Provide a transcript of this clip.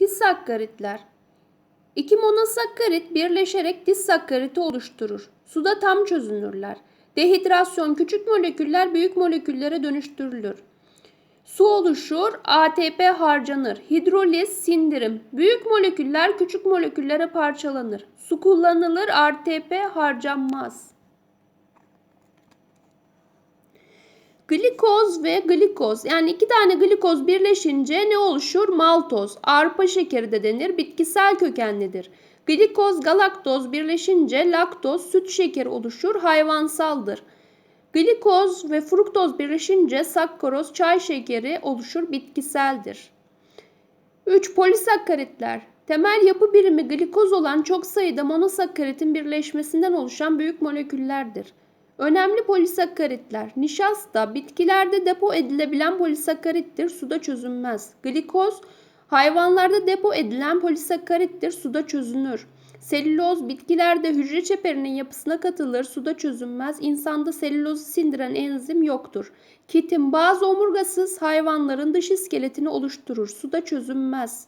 Disakkaritler İki monosakkarit birleşerek disakkariti oluşturur. Suda tam çözünürler. Dehidrasyon küçük moleküller büyük moleküllere dönüştürülür. Su oluşur, ATP harcanır. Hidroliz, sindirim. Büyük moleküller küçük moleküllere parçalanır. Su kullanılır, ATP harcanmaz. Glikoz ve glikoz yani iki tane glikoz birleşince ne oluşur? Maltoz. Arpa şekeri de denir. Bitkisel kökenlidir. Glikoz, galaktoz birleşince laktoz, süt şekeri oluşur. Hayvansaldır. Glikoz ve fruktoz birleşince sakkaroz, çay şekeri oluşur. Bitkiseldir. 3. Polisakkaritler. Temel yapı birimi glikoz olan çok sayıda monosakkaritin birleşmesinden oluşan büyük moleküllerdir. Önemli polisakkaritler. Nişasta bitkilerde depo edilebilen polisakkarittir, suda çözünmez. Glikoz hayvanlarda depo edilen polisakkarittir, suda çözünür. Selüloz bitkilerde hücre çeperinin yapısına katılır, suda çözünmez. İnsanda selülozu sindiren enzim yoktur. Kitin bazı omurgasız hayvanların dış iskeletini oluşturur, suda çözünmez.